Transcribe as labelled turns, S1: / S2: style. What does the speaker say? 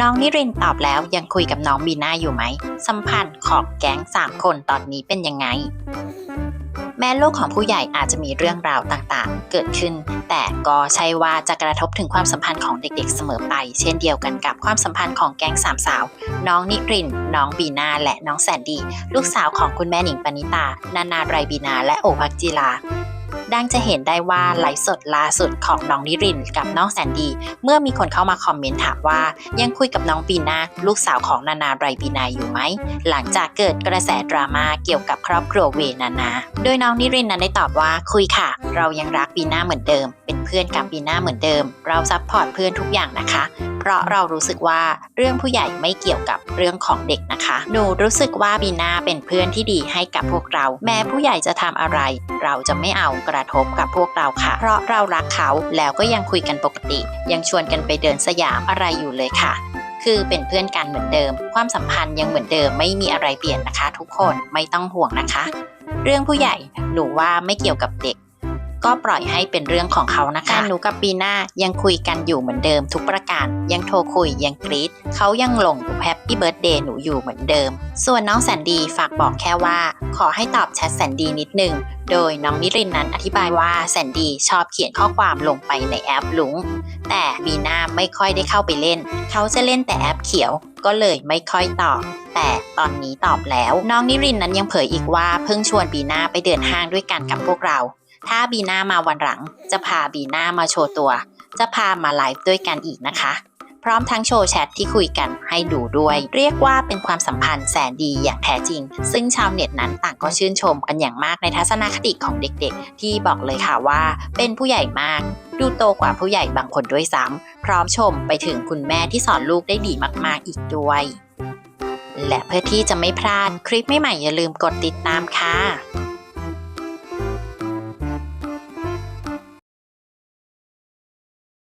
S1: น้องนิรินตอบแล้วยังคุยกับน้องบีน่าอยู่ไหม สัมพันธ์ของแก๊งสามคนตอนนี้เป็นยังไง แม้โลกของผู้ใหญ่อาจจะมีเรื่องราวต่างๆ เกิดขึ้น แต่ก็ใช่ว่าจะกระทบถึงความสัมพันธ์ของเด็กๆเสมอไป เช่นเดียวกันกับความสัมพันธ์ของแก๊งสามสาว น้องนิริน น้องบีนาและน้องแสนดี ลูกสาวของคุณแม่หนิงปณิตา นานาไรบีนาและโอภักจิลา ดังจะเห็นได้ว่าไลฟ์สดล่าสุดของน้องนิรินทร์กับน้องแสนดี เมื่อมีคนเข้ามาคอมเมนต์ถามว่า ยังคุยกับน้องบีนาลูกสาวของนานาไรบีนาอยู่ไหม หลังจากเกิดกระแสดราม่าเกี่ยวกับครอบครัวเวนานา โดยน้องนิรินทร์นั้นได้ตอบว่าคุยค่ะ เรายังรักบีนาเหมือนเดิม เป็นเพื่อนกับบีนาเหมือนเดิม เราซัพพอร์ตเพื่อนทุกอย่างนะคะ เพราะเรารู้สึกว่าเรื่องผู้ใหญ่ไม่เกี่ยวกับเรื่องของเด็กนะคะหนูรู้สึกว่าบีนาเป็นเพื่อนที่ดีให้กับพวกเรา แม้ผู้ใหญ่จะทำอะไร เราจะไม่เอากระทบกับพวกเราค่ะ เพราะเรารักเขาแล้วก็ยังคุยกันปกติ ยังชวนกันไปเดินสยามอะไรอยู่เลยค่ะ คือเป็นเพื่อนกันเหมือนเดิม ความสัมพันธ์ยังเหมือนเดิมไม่มีอะไรเปลี่ยนนะคะ ทุกคนไม่ต้องห่วงนะคะ เรื่องผู้ใหญ่หนูว่าไม่เกี่ยวกับเด็กก็ปล่อยให้เป็นเรื่องของเขานะคะหนูกับปีหน้ายังคุยกันอยู่เหมือนเดิมทุกประการ ยังโทรคุยยังกรีดเขายังหลงแฮ ปี้เบิร์ดเดย์หนูอยู่เหมือนเดิม ส่วนน้องแสนดีฝากบอกแค่ว่า ขอให้ตอบแชทแสนดีนิดนึง โดยน้องนิรินนั้นอธิบายว่าแสนดีชอบเขียนข้อความลงไปในแอปลุง แต่บีน่าไม่ค่อยได้เข้าไปเล่น เขาจะเล่นแต่แอปเขียวก็เลยไม่ค่อยตอบ แต่ตอนนี้ตอบแล้ว น้องนิรินนั้นยังเผยอีกว่าเพิ่งชวนบีน่าไปเดินห้างด้วยกันกับพวกเรา ถ้าบีน่ามาวันหลัง จะพาบีน่ามาโชว์ตัว จะพามาไลฟ์ด้วยกันอีกนะคะ พร้อมทั้งโชว์แชทที่คุยกันให้ดูด้วย เรียกว่าเป็นความสัมพันธ์แสนดีอย่างแท้จริง ซึ่งชาวเน็ตนั้นต่างก็ชื่นชมกันอย่างมากในทัศนคติของเด็กๆ ที่บอกเลยค่ะว่า เป็นผู้ใหญ่มาก ดูโตกว่าผู้ใหญ่บางคนด้วยซ้ำพร้อมชมไปถึงคุณแม่ที่สอนลูกได้ดีมากๆอีกด้วยและเพื่อที่จะไม่พลาดคลิปใหม่ๆอย่าลืมกดติดตามค่ะ